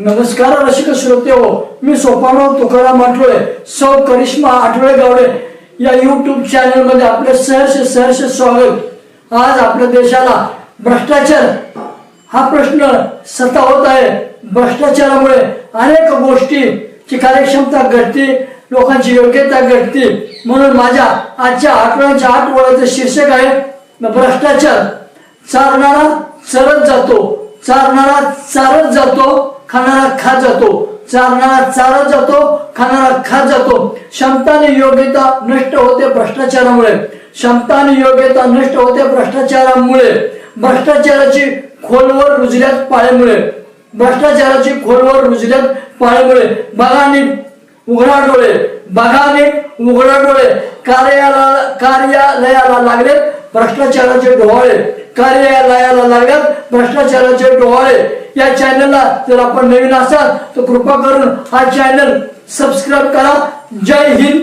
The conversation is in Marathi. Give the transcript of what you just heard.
नमस्कार रसिक श्रोते हो मी सोपानराव तुकाराम आठवळे सौ करिश्मा आठवडे गावडे. या युट्यूब चॅनलमध्ये आपले सहर्ष सहर्ष स्वागत. आज आपल्या देशाला भ्रष्टाचार हा प्रश्न सतावत आहे. भ्रष्टाचारामुळे अनेक गोष्टीची कार्यक्षमता घटते लोकांची योग्यता घटते. म्हणून माझ्या आजच्या आठवड्याच्या आठ वळाचं शीर्षक आहे भ्रष्टाचार. चारणारा चरत जातो चारणारा चारत जातो. खाणारा खा जातो चारणारा चारा जातो खाणारा खात जातो. क्षमता आणि योग्यता नष्ट होते भ्रष्टाचारामुळे. क्षमता आणि योग्यता नष्ट होते भ्रष्टाचारामुळे. भ्रष्टाचाराची खोलवर रुजल्यात पाळ्यामुळे भ्रष्टाचाराची खोलवर रुजल्यात पाळ्यामुळे बघाने उघडा डोळे. बघाने उघडा डोळे. कार्याला कार्यालयाला लागलेत भ्रष्टाचाराचे डोहाळे कार्यालयाला लागल्यात भ्रष्टाचाराचे डोहाळे. या चॅनलला जर आपण नवीन असाल तर कृपा करून हा चॅनल सबस्क्राईब करा. जय हिंद.